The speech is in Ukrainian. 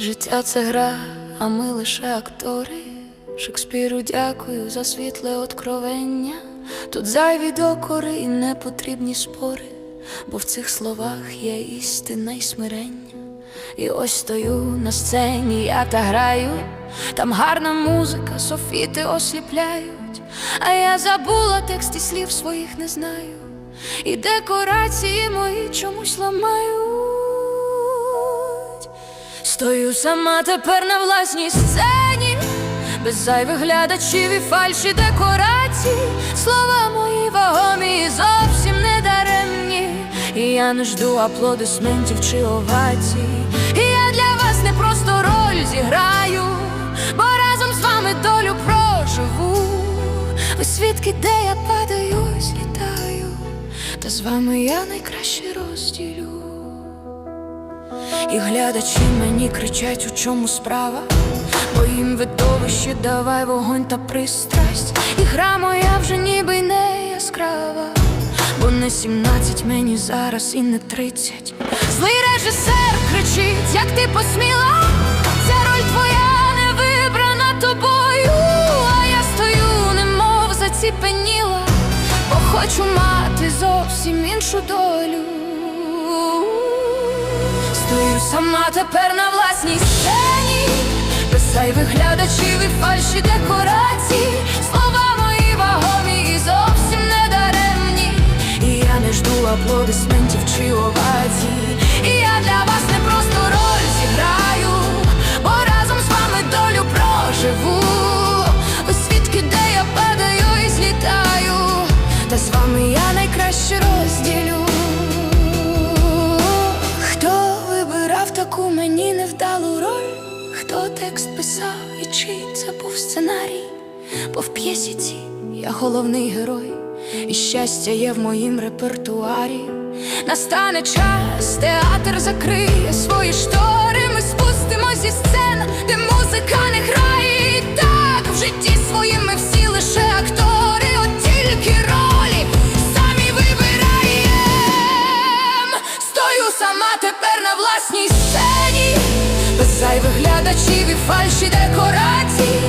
Життя це гра, а ми лише актори. Шекспіру дякую за світле откровення. Тут зайві докори і непотрібні спори, бо в цих словах є істина й смирення. І ось стою на сцені, я та граю, там гарна музика, софіти осліпляють, а я забула текст і слів своїх не знаю, і декорації мої чомусь ламають. Стою сама тепер на власній сцені, без зайвих глядачів і фальші декорацій, слова мої вагомі і зовсім не даремні. І я не жду аплодисментів чи овацій. І я для вас не просто роль зіграю, бо разом з вами долю проживу. Ви свідки, де я падаю, злітаю, та з вами я найкраще розділю. І глядачі мені кричать, у чому справа, бо їм видовище давай вогонь та пристрасть. І гра моя вже ніби не яскрава, бо не сімнадцять мені зараз і не тридцять. Злий режисер кричить, як ти посміла, ця роль твоя не вибрана тобою, а я стою, немов заціпеніла, бо хочу мати зовсім іншу долю. Сама тепер на власній сцені, без зайвих глядачів і фальші декорацій, текст писав і чий це був сценарій? Бо в п'єсі цій я головний герой, і щастя є в моїм репертуарі. Настане час, театр закриє свої штори. Ми спустимо зі сцен, де музика не грає. Глядачів і фальші декорацій.